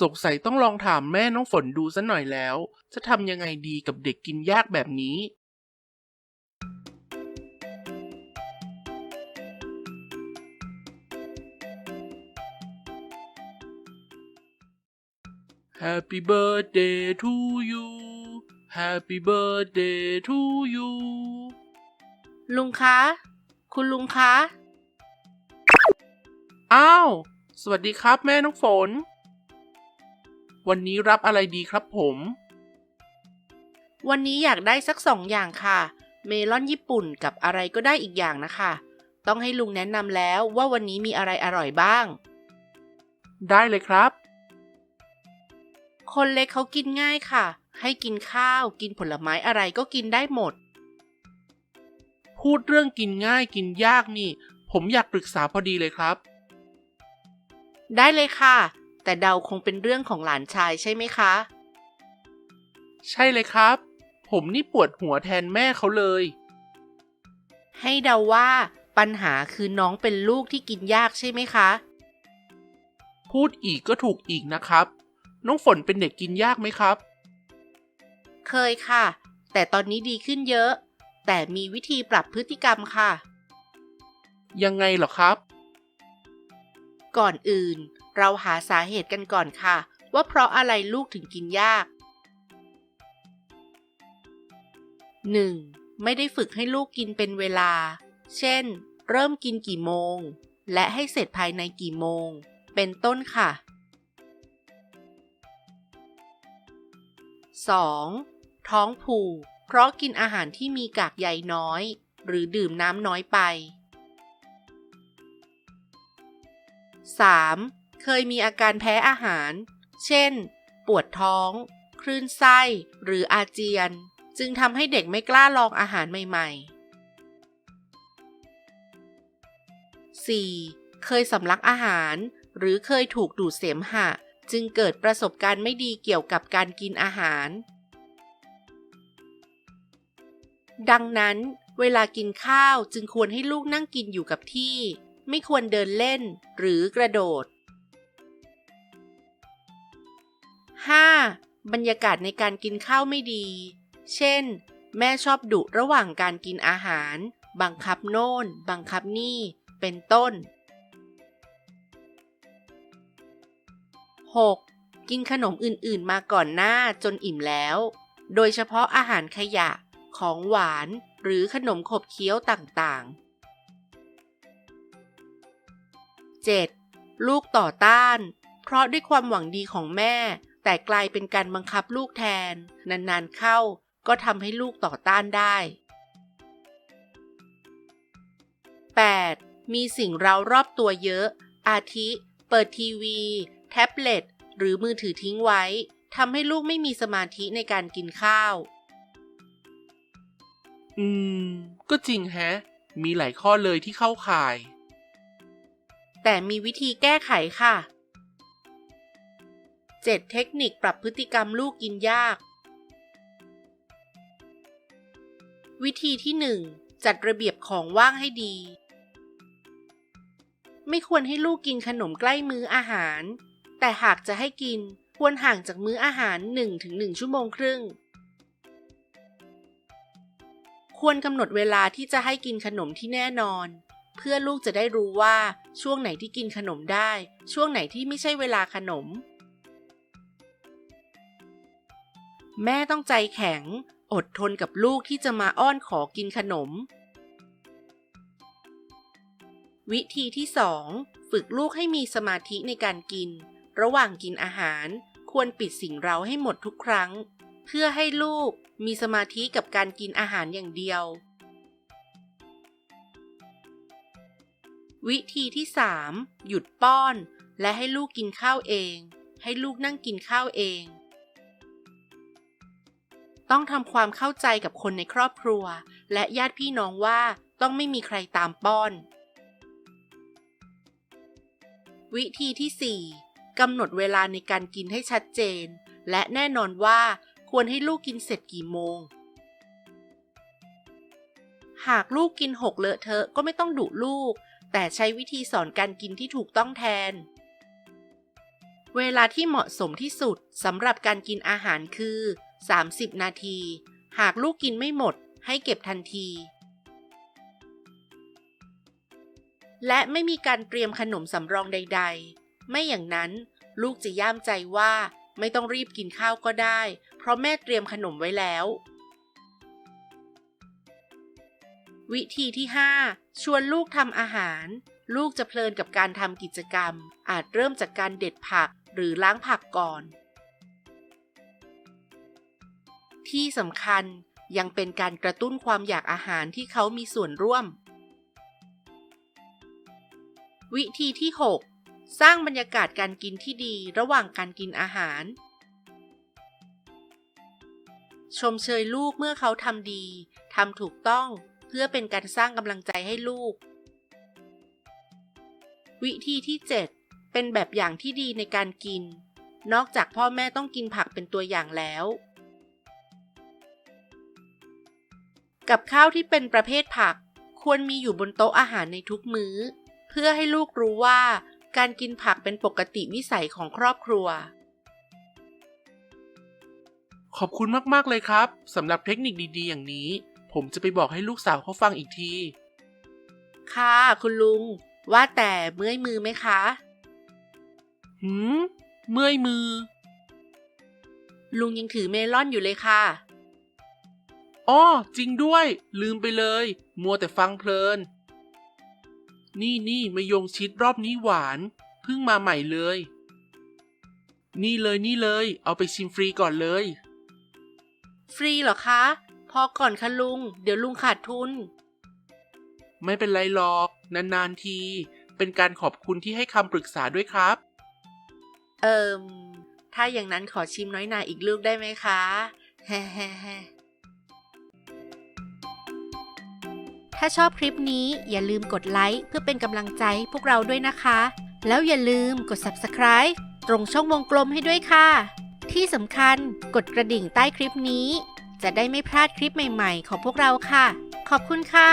สงสัยต้องลองถามแม่น้องฝนดูสัหน่อยแล้ว จะทำยังไงดีกับเด็กกินยากแบบนี้ Happy birthday to you Happy birthday to you ลุงคะ คุณลุงคะ อ้าว สวัสดีครับแม่น้องฝน วันนี้รับอะไรดีครับผม วันนี้อยากได้สักสองอย่างค่ะ เมลอนญี่ปุ่นกับอะไรก็ได้อีกอย่างนะคะ ต้องให้ลุงแนะนำแล้วว่าวันนี้มีอะไรอร่อยบ้าง ได้เลยครับ คนเล็กเขากินง่ายค่ะ ให้กินข้าวกินผลไม้อะไรก็กินได้หมด พูดเรื่องกินง่ายกินยากนี่ ผมอยากปรึกษาพอดีเลยครับ ได้เลยค่ะ แต่เดาคงเป็นเรื่องของหลานชายใช่ไหมคะ ใช่เลยครับ ผมนี่ปวดหัวแทนแม่เขาเลย ให้เดาว่าปัญหาคือน้องเป็นลูกที่กินยากใช่ไหมคะ พูดอีกก็ถูกอีกนะครับ น้องฝนเป็นเด็กกินยากไหมครับ เคยค่ะ แต่ตอนนี้ดีขึ้นเยอะ แต่มีวิธีปรับพฤติกรรมค่ะ ยังไงเหรอครับ ก่อนอื่น เราหาสาเหตุกันก่อนค่ะ ว่าเพราะอะไรลูกถึงกินยาก 1. ไม่ได้ฝึกให้ลูกกินเป็นเวลา เช่น เริ่มกินกี่โมง และให้เสร็จภายในกี่โมง เป็นต้นค่ะ 2. ท้องผูก เพราะกินอาหารที่มีกากใยน้อย หรือดื่มน้ำน้อยไป 3. เคยมีอาการแพ้อาหาร เช่น ปวดท้อง คลื่นไส้ หรืออาเจียน จึงทำให้เด็กไม่กล้าลองอาหารใหม่ ๆ 4. เคยสำลักอาหาร หรือเคยถูกดูดเสมหะ จึงเกิดประสบการณ์ไม่ดีเกี่ยวกับการกินอาหาร ดังนั้น เวลากินข้าวจึงควรให้ลูกนั่งกินอยู่กับที่ ไม่ควรเดินเล่น หรือกระโดด 5. บรรยากาศในการกินข้าวไม่ดี เช่น แม่ชอบดุระหว่างการกินอาหาร บังคับโน่น บังคับนี่ เป็นต้น 6. กินขนมอื่นๆมาก่อนหน้าจนอิ่มแล้ว โดยเฉพาะอาหารขยะ ของหวาน หรือขนมขบเคี้ยวต่างๆ 7. ลูกต่อต้าน เพราะด้วยความหวังดีของแม่ แต่กลายเป็นการบังคับลูกแทน นานๆเข้าก็ทำให้ลูกต่อต้านได้ 8. มีสิ่งเร้ารอบตัวเยอะ อาทิ เปิดทีวี แท็บเล็ต หรือมือถือทิ้งไว้ ทำให้ลูกไม่มีสมาธิในการกินข้าว อืม ก็จริงแฮะ มีหลายข้อเลยที่เข้าข่าย แต่มีวิธีแก้ไขค่ะ 7. เทคนิคปรับพฤติกรรมลูกกินยาก วิธีที่ 1 จัดระเบียบของว่างให้ดี ไม่ควรให้ลูกกินขนมใกล้มื้ออาหาร แต่หากจะให้กินควรห่างจากมื้ออาหาร 1-1 ชั่วโมงครึ่ง ควรกำหนดเวลาที่จะให้กินขนมที่แน่นอน เพื่อลูกจะได้รู้ว่าช่วงไหนที่กินขนมได้ ช่วงไหนที่ไม่ใช่เวลาขนม แม่ต้องใจแข็ง อดทนกับลูกที่จะมาอ้อนขอกินขนม วิธีที่ 2 ฝึกลูกให้มีสมาธิในการกิน ระหว่างกินอาหาร ควรปิดสิ่งเร้าให้หมดทุกครั้ง เพื่อให้ลูกมีสมาธิกับการกินอาหารอย่างเดียว วิธีที่ 3 หยุดป้อน และให้ลูกกินข้าวเอง ให้ลูกนั่งกินข้าวเอง ต้องทำความเข้าใจกับคนในครอบครัว และญาติพี่น้องว่าต้องไม่มีใครตามป้อน วิธีที่ 4กำหนดเวลาในการกินให้ชัดเจน และแน่นอนว่าควรให้ลูกกินเสร็จกี่โมง หากลูกกินหกเลอะเทอะก็ไม่ต้องดุลูก แต่ใช้วิธีสอนการกินที่ถูกต้องแทน เวลาที่เหมาะสมที่สุดสำหรับการกินอาหารคือ 30 นาที หากลูกกินไม่หมดให้เก็บทันที และไม่มีการเตรียมขนมสำรองใด ๆ ไม่อย่างนั้นลูกจะย่ามใจว่าไม่ต้องรีบกินข้าวก็ได้ เพราะแม่เตรียมขนมไว้แล้ว วิธีที่ 5 ชวนลูกทำอาหาร ลูกจะเพลินกับการทำกิจกรรม อาจเริ่มจากการเด็ดผักหรือล้างผักก่อน ที่สำคัญยังเป็นการกระตุ้นความอยากอาหารที่เขามีส่วนร่วม วิธีที่ 6 สร้างบรรยากาศการกินที่ดีระหว่างการกินอาหาร ชมเชยลูกเมื่อเขาทำดีทำถูกต้องเพื่อเป็นการสร้างกำลังใจให้ลูก วิธีที่ 7 เป็นแบบอย่างที่ดีในการกิน นอกจากพ่อแม่ต้องกินผักเป็นตัวอย่างแล้ว กับข้าวที่เป็นประเภทผัก ควรมีอยู่บนโต๊ะอาหารในทุกมื้อ เพื่อให้ลูกรู้ว่า การกินผักเป็นปกติวิสัยของครอบครัว ขอบคุณมากๆเลยครับสำหรับเทคนิคดี ๆ อย่างนี้ ผมจะไปบอกให้ลูกสาวเขาฟังอีกที ค่ะ คุณลุง ว่าแต่เมื่อยมือไหมคะ หืม เมื่อยมือ ลุงยังถือเมลอนอยู่เลยค่ะ อ้อจริงด้วย ลืมไปเลย มัวแต่ฟังเพลิน นี่นี่มายงชิดรอบนี้หวาน เพิ่งมาใหม่เลย นี่เลยนี่เลย เอาไปชิมฟรีก่อนเลย ฟรีเหรอคะ พอก่อนค่ะลุง เดี๋ยวลุงขาดทุน ไม่เป็นไรหรอก นานๆที เป็นการขอบคุณที่ให้คำปรึกษาด้วยครับ เอิมถ้าอย่างนั้นขอชิมน้อยหนาอีกลูกได้ไหมคะ แฮ่แฮ่ ถ้าชอบคลิปนี้อย่าลืมกดไลค์เพื่อเป็นกำลังใจใพวกเราด้วยนะคะ แล้วอย่าลืมกด subscribe ตรงช่องวงกลมให้ด้วยค่ะ ที่สำคัญกดกระดิ่งใต้คลิปนี้ จะได้ไม่พลาดคลิปใหม่ ๆ ของพวกเราค่ะ ขอบคุณค่ะ